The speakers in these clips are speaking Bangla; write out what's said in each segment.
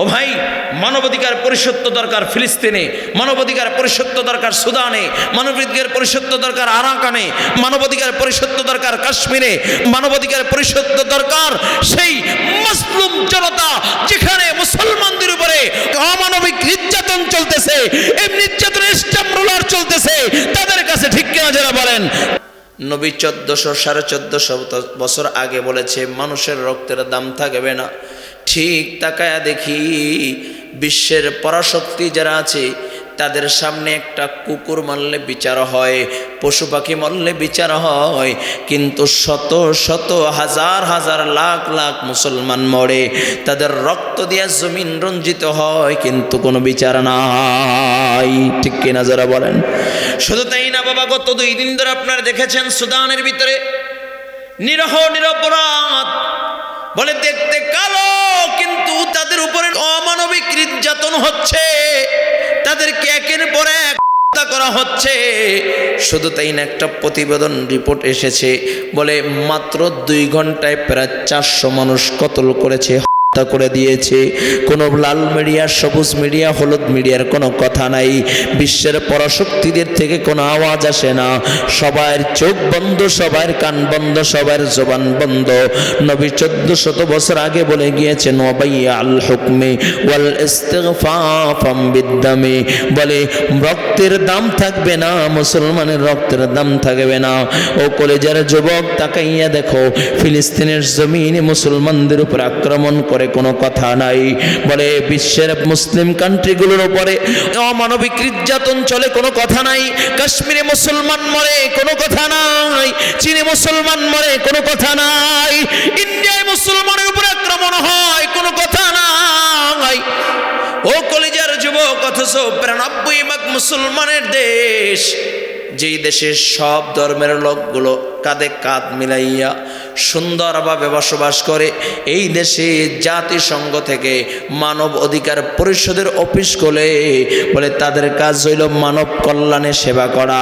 ও ভাই, মানবাধিকার পরিষত্ব দরকার ফিলিস্তিনে, মানবাধিকার পরিষত্ব দরকার সুদানে মানবাধিকার পরিষত্ব দরকার আরাকানে, মানবাধিকার পরিষত্ব দরকার কাশ্মীরে, মানবাধিকার পরিষত্ব দরকার সেই মুসলিম জনতা যেখানে মুসলমানদের উপরে অমানবিক নির্যাতন চলতেছে, এই রোলার চলতেছে, তাদের কাছে ঠিক কিনা যারা বলেন? নবী চোদ্দশো সাড়ে চোদ্দশো বছর আগে বলেছে, মানুষের রক্তের দাম থাকবে না। ঠিক তাকায়া দেখি বিশ্বের পরাশক্তি যারা আছে, তাদের সামনে একটা কুকুর মারলে বিচার হয়, পশু পাখি মরলে বিচার হয়, কিন্তু শত শত, হাজার হাজার, লাখ লাখ মুসলমান মরে, তাদের রক্ত দিয়া জমিন রঞ্জিত হয়, কিন্তু কোনো বিচার নাই। ঠিক কিনা যারা বলেন? শুধু তাই না বাবা, গত দুই দিন ধরে আপনারা দেখেছেন সুদানের ভিতরে নিরহ, নিরপরাধ বলে, দেখতে কালো, কিন্তু তাদের উপরে অমানবিক নির্যাতন হচ্ছে। তাদেরকে একের পর এক করা হচ্ছে। শুধু তাই না, একটা প্রতিবেদন রিপোর্ট এসেছে, বলে, মাত্র দুই ঘন্টায় প্রায় চারশো মানুষ কতল করেছে? হত্যা করে দিয়েছে। কোনো লাল মিডিয়া, সবুজ মিডিয়া, হলুদ মিডিয়ার কোনো কথা নাই। বিশ্বের পরাশক্তিদের থেকে কোনো আওয়াজ আসে না। সবার চোখ বন্ধ, সবার কান বন্ধ, সবার জবান বন্ধ। নবী চোদ্দ শত বছর আগে বলে গিয়েছেন আল হুকমে ওয়াল ইস্তিগফাফাম বিদ্দামে। বলে, রক্তের দাম থাকবে না, মুসলমানের রক্তের দাম থাকবে না। ও কলেজের যুবক, তাকাইয়া দেখো, ফিলিস্তিনের জমিনে মুসলমানদের উপর আক্রমণ করে কোনো কথা নাই। বলে বিশ্বের মুসলিম কান্ট্রিগুলোর উপরে অমানবিক নির্যাতন চলে কোনো কথা নাই। কাশ্মীরে মুসলমান মরে কোনো কথা নাই। চীনে মুসলমান মরে কোনো কথা নাই। ইন্ডিয়ায় মুসলমানের উপরে আক্রমণ হয় কোনো কথা নাই। ও কলিজার যুবক, অথচ বিরানব্বই ভাগ মুসলমানের দেশ। যেই দেশের সব ধর্মের লোকগুলো কাঁধে কাঁধ মিলাইয়া সুন্দরভাবে বসবাস করে, এই দেশে জাতিসংঘ থেকে মানব অধিকার পরিষদের অফিস খোলে, বলে তাদের কাজ হইল মানব কল্যাণে সেবা করা।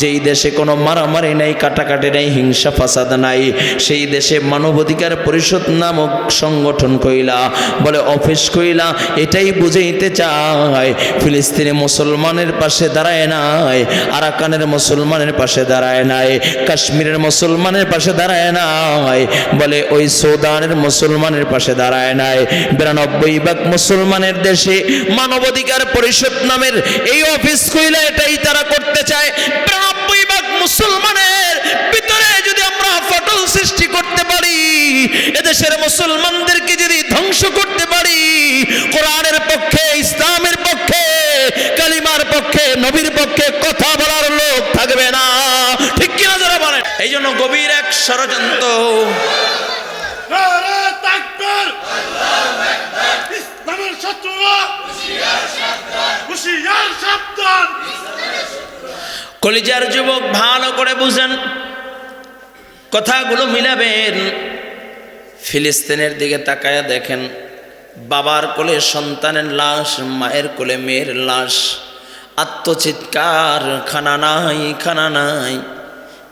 যেই দেশে কোনো মারামারি নাই, কাটাকাটি নাই, হিংসা ফাসাদ নাই, সেই দেশে মানব অধিকার পরিষদ নামক সংগঠন কইলা বলে অফিস কইলা এটাই বুঝাইতে চায়, ফিলিস্তিনি মুসলমানের পাশে দাঁড়ায় নাই, আরাকানের মুসলমানের পাশে দাঁড়ায় নাই, কাশ্মীরের মুসলমানের পাশে দাঁড়ায় নাই। বলে, ওই সৌদানের মুসলমানের পাশে দাঁড়ায় নাই। বিরানব্বই ভাগ মুসলমানের দেশে মানবাধিকার পরিষদ নামের এই অফিস কইলা এটাই তারা করতে চায়। বিরানব্বই ভাগ মুসলমানের ভিতরে যদি আমরা ফটল সৃষ্টি করতে পারি, এদেশের মুসলমানদেরকে যদি ধ্বংস করতে পারি কোরআনের পক্ষে ইসলামের পক্ষে কালিমার পক্ষে নবীর পক্ষে কথা বলার লোক থাকবে না ঠিক কিনা যারা বলেন এই জন্য গভীর এক ষড়যন্ত্র। কলিজার যুবক ভালো করে বুঝেন। কথাগুলো মিলাবেন। ফিলিস্তিনের দিকে তাকায়া দেখেন বাবার কোলে সন্তানের লাশ মায়ের কোলে মেয়ের লাশ। আত্মচিৎকার খানা নাই খানা নাই।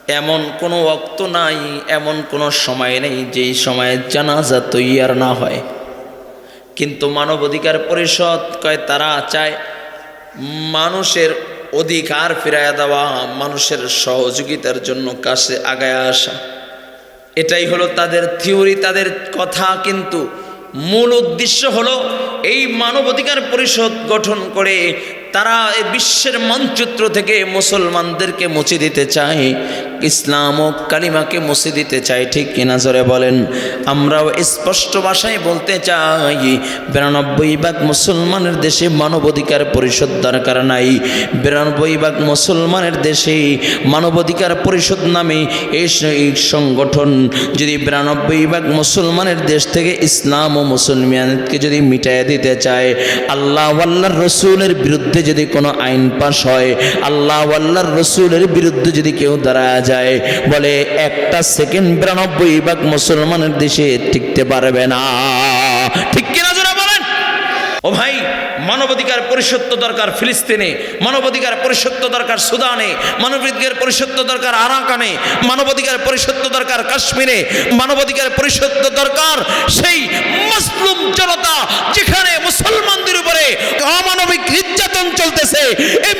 এমন কোনো অক্ত নাই, এমন কোনো সময় নেই যেই সময়ে জানাজা তৈয়ার না হয়। কিন্তু মানবাধিকার পরিষদ কয়, তারা চায় মানুষের অধিকার ফিরাইয়া দেওয়া, মানুষের সহযোগিতার জন্য কাছে আগায় আসা। এটাই হলো তাদের থিওরি, তাদের কথা। কিন্তু মূল উদ্দেশ্য হলো এই মানবাধিকার পরিষদ গঠন করে তারা এই বিশ্বের মানচিত্র থেকে মুসলমানদেরকে মুছে দিতে চায়। ইসলাম ও কালিমাকে মুছে দিতে চায়, ঠিক কিনা জোরে বলেন? আমরাও স্পষ্ট ভাষায় বলতে চাই, বিরানব্বই ভাগ মুসলমানের দেশে মানবাধিকার পরিষদ দরকার নাই। বিরানব্বই ভাগ মুসলমানের দেশে মানবাধিকার পরিষদ নামে এই এই সংগঠন, যদি বিরানব্বই ভাগ মুসলমানের দেশ থেকে ইসলাম ও মুসলমানকে যদি মিটাইয়া দিতে চায়, আল্লাহ আল্লাহর রসুলের বিরুদ্ধে যদি কোনো আইন পাশ হয়, আল্লাহ আল্লাহর রসুলের বিরুদ্ধে যদি কেউ দাঁড়ায় যায়, বলে একটা সেকেন্ড বিরানব্বই ভাগ মুসলমানের দেশে টিকতে পারবে না। ঠিক কিনা জোরা বলেন? ও ভাই, মানবাধিকার পরিষত্ব দরকার ফিলিস্তিনে, মানবাধিকার পরিষত্ব দরকার সুদানে মানবাধিকার পরিষত্ব দরকার আরাকানে, মানবাধিকার পরিষত্ব দরকার কাশ্মীরে, মানবাধিকার পরিষত্ব দরকার সেই মুসলিম জনতা যেখানে মুসলমানদের উপরে অমানবিক নির্যাতন চলতেছে এই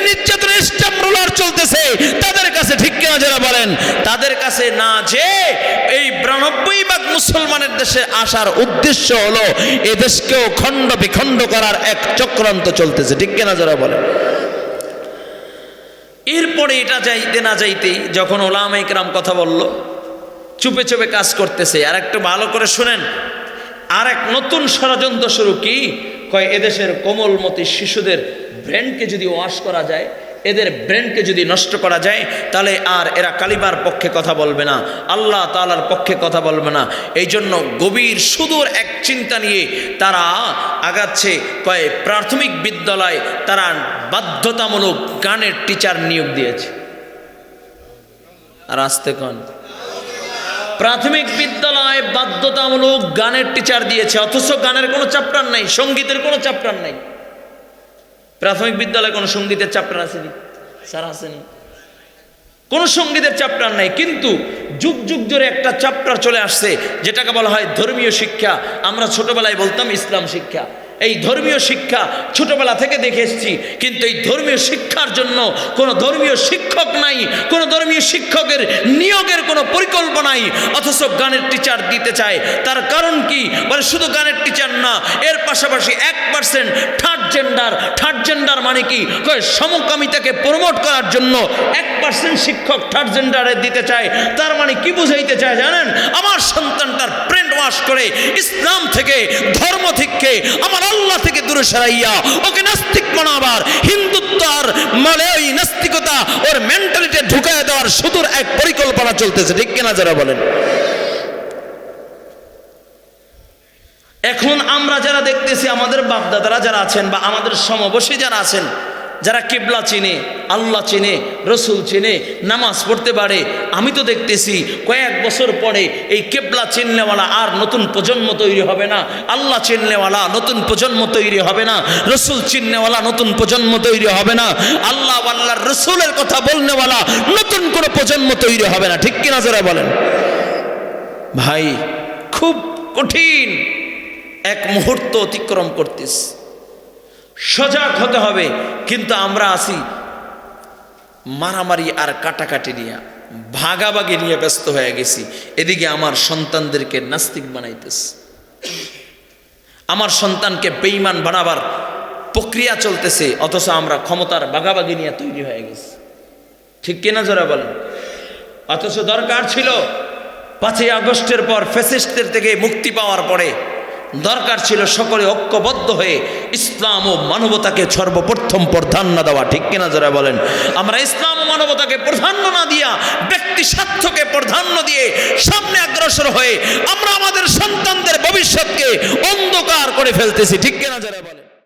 কাছে না যে এই বিরানব্বই ভাগ মুসলমানের দেশে আসার উদ্দেশ্য হলো এ দেশকেও খণ্ড বিখণ্ড করার এক চক্রান্ত চলতেছে। ঠিক কিনা যারা বলেন এরপরে এটা যাইতে না যাইতেই যখন ওলামা ইকরাম কথা বলল, চুপে চুপে কাজ করতেছে। আর একটু ভালো করে শুনেন, আর এক নতুন ষড়যন্ত্র শুরু কি? কয়, এদেশের কোমলমতি শিশুদের ব্রেনকে যদি ওয়াশ করা যায় এদের ব্রেনকে যদি নষ্ট করা যায়, তাহলে আর এরা কালিবার পক্ষে কথা বলবে না, আল্লাহ তালার পক্ষে কথা বলবে না। এই জন্য গভীর সুদূর এক চিন্তা নিয়ে তারা আগাচ্ছে কয় প্রাথমিক বিদ্যালয় তারা বাধ্যতামূলক গানের টিচার নিয়োগ দিয়েছে। আর আসতে কন। প্রাথমিক বিদ্যালয় বাধ্যতামূলক গানের টিচার দিয়েছে, অথচ গানের কোনো চ্যাপ্টার নাই, সঙ্গীতের কোনো চ্যাপ্টার নাই। প্রাথমিক বিদ্যালয়ে কোনো সঙ্গীতের চ্যাপ্টার আসেনি? স্যার, আসেনি। কোনো সঙ্গীতের চ্যাপ্টার নাই, কিন্তু যুগ যুগ ধরে একটা চ্যাপ্টার চলে আসছে, যেটাকে বলা হয় ধর্মীয় শিক্ষা। আমরা ছোটবেলায় বলতাম ইসলাম শিক্ষা। এই ধর্মীয় শিক্ষা ছোটবেলা থেকে দেখে এসেছি, কিন্তু এই ধর্মীয় শিক্ষার জন্য কোনো ধর্মীয় শিক্ষক নাই, কোনো ধর্মীয় শিক্ষকের নিয়োগের কোনো পরিকল্পনাই অথচ গানের টিচার দিতে চায়। তার কারণ কি? বলে শুধু গানের টিচার না, এর পাশাপাশি এক percent third gender third gender মানে কি? সমকামিতাকে প্রমোট করার জন্য এক পার্সেন্ট শিক্ষক থার্ড জেন্ডারে দিতে চায়। তার মানে কি বুঝাইতে চায় জানেন? আমার সন্তানটার ব্রেন ওয়াশ করে ইসলাম থেকে, ধর্ম থেকে, আমার আল্লাহ থেকে দূরে সরাইয়া, ওকে নাস্তিক বানাবার হিন্দুত্ব আর মানে ওই নাস্তিকতা ওর মেন্টালিটি ঢুকায় দেওয়ার সুদূর এক পরিকল্পনা চলতেছে। ঠিক কিনা যারা বলেন? এখন আমরা যারা দেখতেছি, আমাদের বাপদাদারা যারা আছেন বা আমাদের সমবশী যারা আছেন যারা কিবলা চিনে, আল্লাহ চিনে, রসুল চিনে, নামাজ পড়তে পারে, আমি তো দেখতেছি কয়েক বছর পরে এই কেবলা চিনলেওয়ালা আর নতুন প্রজন্ম তৈরি হবে না, আল্লাহ চিনলেওয়ালা নতুন প্রজন্ম তৈরি হবে না, রসুল চিননেওয়ালা নতুন প্রজন্ম তৈরি হবে না, আল্লাহ আল্লাহর রসুলের কথা বলনেওয়ালা নতুন কোনো প্রজন্ম তৈরি হবে না, ঠিক কিনা যারা বলেন? ভাই, খুব কঠিন এক মুহূর্ত অতিক্রম করতিস সজাগ হতে হবে। কিন্তু আমরা আসি মারামারি আর কাটাকাটি নিয়ে, ভাগাভাগি নিয়ে ব্যস্ত হয়ে গেছি। এদিকে আমার সন্তানদেরকে নাস্তিক বানাইতেস আমার সন্তানকে বেইমান বানাবার প্রক্রিয়া চলতেছে, অথচ আমরা ক্ষমতার ভাগাভাগি নিয়ে তৈরি হয়ে গেছি। ঠিক কিনা জোরা বলেন? অথচ দরকার ছিল পাঁচই আগস্টের পর ফ্যাসিস্টদের থেকে মুক্তি পাওয়ার পরে দরকার ছিল সকলে ঐক্যবদ্ধ হয়ে ইসলাম ও মানবতাকে সর্বপ্রথম প্রাধান্য দেওয়া, ঠিক কিনা যারা বলেন? আমরা ইসলাম ও মানবতাকে প্রাধান্য না দিয়া, ব্যক্তি স্বার্থকে প্রাধান্য দিয়ে সামনে অগ্রসর হয়ে আমরা আমাদের সন্তানদের ভবিষ্যৎকে অন্ধকার করে ফেলতেছি, ঠিক কিনা যারা বলেন?